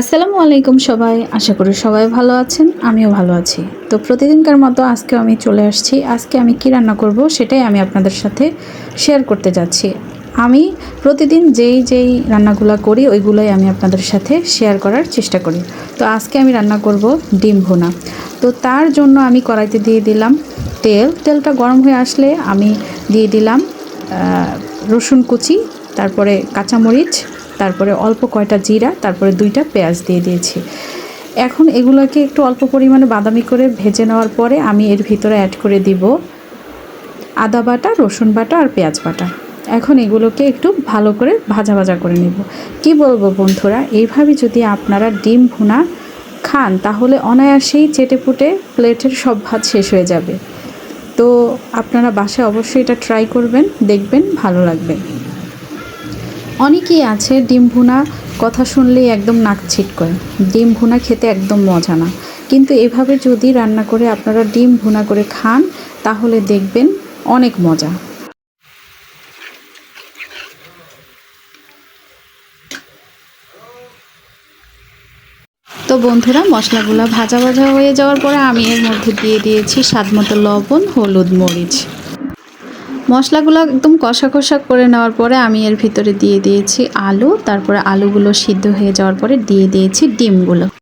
আসসালামু আলাইকুম সবাই। আশা করি সবাই ভালো আছেন, আমিও ভালো আছি। তো প্রতিদিনকার মতো আজকে আমি চলে আসছি। আজকে আমি কি রান্না করব সেটাই আমি আপনাদের সাথে শেয়ার করতে যাচ্ছি। আমি প্রতিদিন যেই যেই রান্নাগুলো করি, ওইগুলোই আমি আপনাদের সাথে শেয়ার করার চেষ্টা করি। তো আজকে আমি রান্না করব ডিম ভুনা। তো তার জন্য আমি কড়াইতে দিয়ে দিলাম তেল। তেলটা গরম হয়ে আসলে আমি দিয়ে দিলাম রসুন কুচি, তারপরে কাঁচামরিচ তারপরে অল্প কয়টা জিরা, তারপরে দুইটা পেঁয়াজ দিয়ে দিয়েছি। এখন এগুলোকে একটু অল্প পরিমাণে বাদামি করে ভেজে নেওয়ার পরে আমি এর ভিতরে অ্যাড করে দিব আদা বাটা, রসুন বাটা আর পেঁয়াজ বাটা। এখন এগুলোকে একটু ভালো করে ভাজা ভাজা করে নেব। কি বলব বন্ধুরা, এইভাবে যদি আপনারা ডিম ভুনা খান, তাহলে অনায়াসেই চেটেপুটে প্লেটের সব ভাত শেষ হয়ে যাবে। তো আপনারা বাসায় অবশ্যই এটা ট্রাই করবেন, দেখবেন, ভালো লাগবে। অনেকেই আছে, ডিম ভুনা কথা শুনলেই একদম নাক ছিটকয় ডিম ভুনা খেতে একদম মজা না। কিন্তু এভাবে যদি রান্না করে আপনারা ডিম ভুনা করে খান, তাহলে দেখবেন অনেক মজা। তো বন্ধুরা, মশলাগুলো ভাজা ভাজা হয়ে যাওয়ার পরে আমি এর মধ্যে দিয়ে দিয়েছি স্বাদ মতো লবণ, হলুদ মরিচ। মশলাগুলো একদম কষা কষা করে নেওয়ার পরে আমি এর ভিতরে দিয়ে দিয়েছি আলু, তারপরে আলুগুলো সিদ্ধ হয়ে যাওয়ার পরে দিয়ে দিয়েছি ডিমগুলো।